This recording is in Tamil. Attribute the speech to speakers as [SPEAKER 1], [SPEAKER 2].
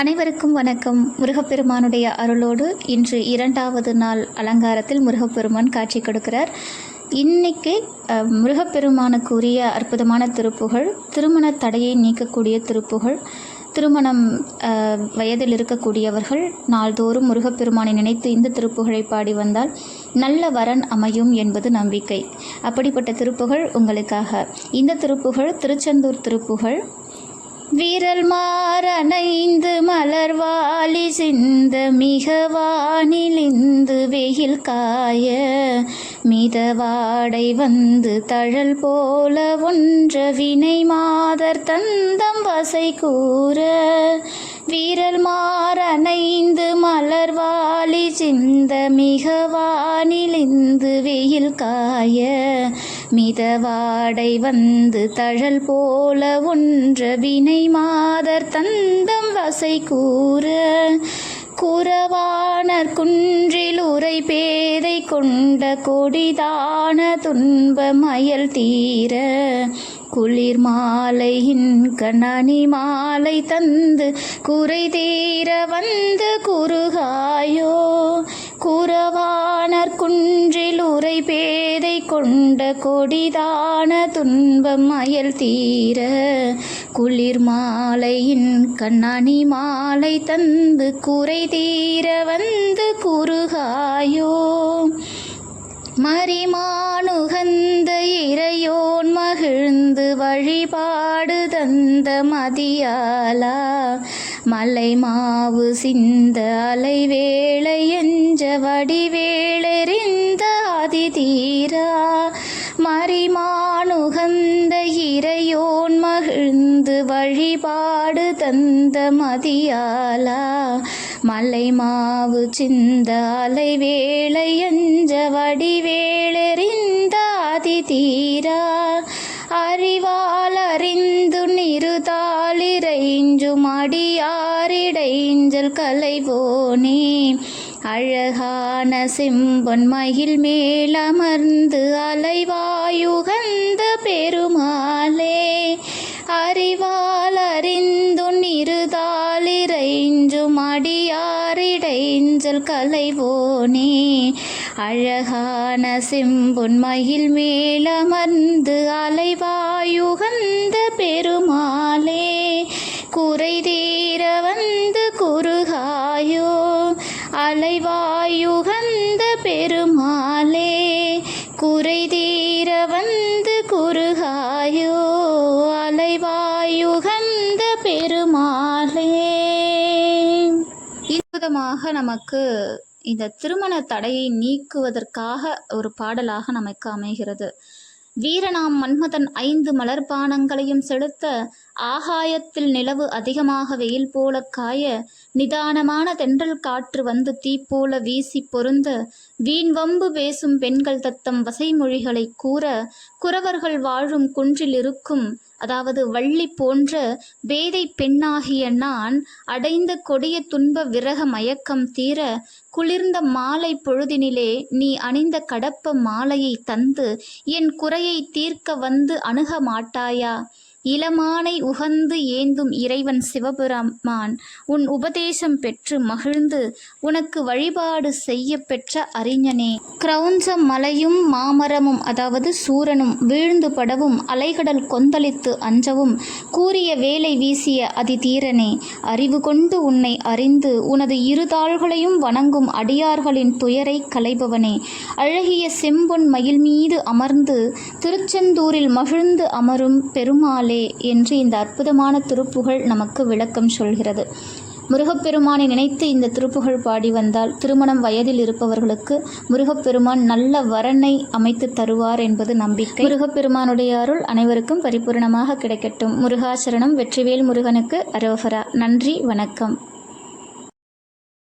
[SPEAKER 1] அனைவருக்கும் வணக்கம். முருகப்பெருமானுடைய அருளோடு இன்று இரண்டாவது நாள் அலங்காரத்தில் முருகப்பெருமான் காட்சி கொடுக்கிறார். இன்னைக்கு முருகப்பெருமானுக்குரிய முருகப்பெருமானுக்கு உரிய அற்புதமான திருப்புகழ் திருமண தடையை நீக்கக்கூடிய திருப்புகழ் திருமணம் வயதில் இருக்கக்கூடியவர்கள் நாள்தோறும் முருகப்பெருமானை நினைத்து இந்த திருப்புகழை பாடி வந்தால் நல்ல வரன் அமையும் என்பது நம்பிக்கை. அப்படிப்பட்ட திருப்புகழ் உங்களுக்காக. இந்த திருப்புகழ் திருச்செந்தூர் திருப்புகழ் விரல் மாறனைந்து மலர்வாலி சிந்த மிக வானிலிந்து வெயில் காய மிதவாடை வந்து தழல் போல ஒன்ற வினை மாதர் தந்தம் வசை கூற வீரல் மாறனைந்து மலர்வாலி சிந்த மிக வானிலிந்து வெயில் காய மிதவாடை வந்து தழல் போல ஒன்ற வினை மாதர் தந்தம் வசை கூற. குறவாணர் குன்றில் உரை பேதை கொண்ட கொடிதான துன்ப மயல் தீர. குளிர் மாலையின் கணனி மாலை தந்து குறை தீர வந்து குறுகாயோ. குறவா குன்றில் பேதை கொண்ட கொடிதான துன்பம் அயல் தீர குளிர் மாலையின் கண்ணாணி மாலை தந்து குறை தீர வந்து குறுகாயோ. மரிமானுகந்த இறையோன் மகிழ்ந்து வழிபாடு தந்த மதியாலா மலை மாவு சிந்த அலைவேளை எஞ்ச தீரா. மறிமானுகந்த இறையோன் மகிழ்ந்து வழிபாடு தந்த மதியாலா. மலை மாவு சிந்த அலை வேளையஞ்ச எஞ்ச தீரா அதிதீரா. அறிவால் அறிந்து நிறுதாளிரைஞ்சும் அடியாரிடைஞ்சல் கலைவோனே. அழகான செம்பொன் மயில் மேலமர்ந்து அலைவாயுகந்த பெருமாளே அறிவால் அறிந்துன் இருதாலிரைஞ்சும் அடியாரிடைஞ்சல் கலைவோனே. அழகான செம்பொன் மயில் மேலமர்ந்து அலைவாயுகந்த பெரு குறைதீர வந்து குறுகாயோ அலைவாயுகந்த பெருமாளே. அற்புதமாக நமக்கு இந்த திருமண தடையை நீக்குவதற்காக ஒரு பாடலாக நமக்கு அமைகிறது. வீரனாம் மன்மதன் ஐந்து மலர்பானங்களையும் செலுத்த ஆகாயத்தில் நிலவு அதிகமாக வெயில் போல காய நிதானமான தென்றல் காற்று வந்து தீ போல வீசி பொருந்த வீண் வம்பு பேசும் பெண்கள் தத்தம் வசைமொழிகளை கூற குறவர்கள் வாழும் குன்றில் இருக்கும் அதாவது வள்ளி போன்ற பேதை பெண்ணாகிய நான் அடைந்த கொடிய துன்ப விரக மயக்கம் தீர குளிர்ந்த மாலை பொழுதினிலே நீ அணிந்த கடப்ப மாலையை தந்து என் குறையை தீர்க்க வந்து அணுக மாட்டாயா? இளமானை உகந்து ஏந்தும் இறைவன் சிவபெருமான் உன் உபதேசம் பெற்று மகிழ்ந்து உனக்கு வழிபாடு செய்ய பெற்ற அறிஞனே. கிரௌஞ்ச மலையும் மாமரமும் அதாவது சூரனும் வீழ்ந்து படவும் அலைகடல் கொந்தளித்து அஞ்சவும் கூறிய வேலை வீசிய அதிதீரனே. அறிவு கொண்டு உன்னை அறிந்து உனது இருதாள்களையும் வணங்கும் அடியார்களின் துயரை களைபவனே. அழகிய செம்பொன் மயில் மீது அமர்ந்து திருச்செந்தூரில் மகிழ்ந்து அமரும் பெருமாளே என்று இந்த அற்புதமான திருப்புகழ் நமக்கு விளக்கம் சொல்கிறது. முருகப்பெருமானை நினைத்து இந்த திருப்புகழ் பாடி வந்தால் திருமணம் வயதில் இருப்பவர்களுக்கு முருகப்பெருமான் நல்ல வரனை அமைத்து தருவார் என்பது நம்பிக்கை. முருகப்பெருமானுடைய அருள் அனைவருக்கும் பரிபூரணமாக கிடைக்கட்டும். முருகாசரணம் வெற்றிவேல் முருகனுக்கு அரோகரா. நன்றி வணக்கம்.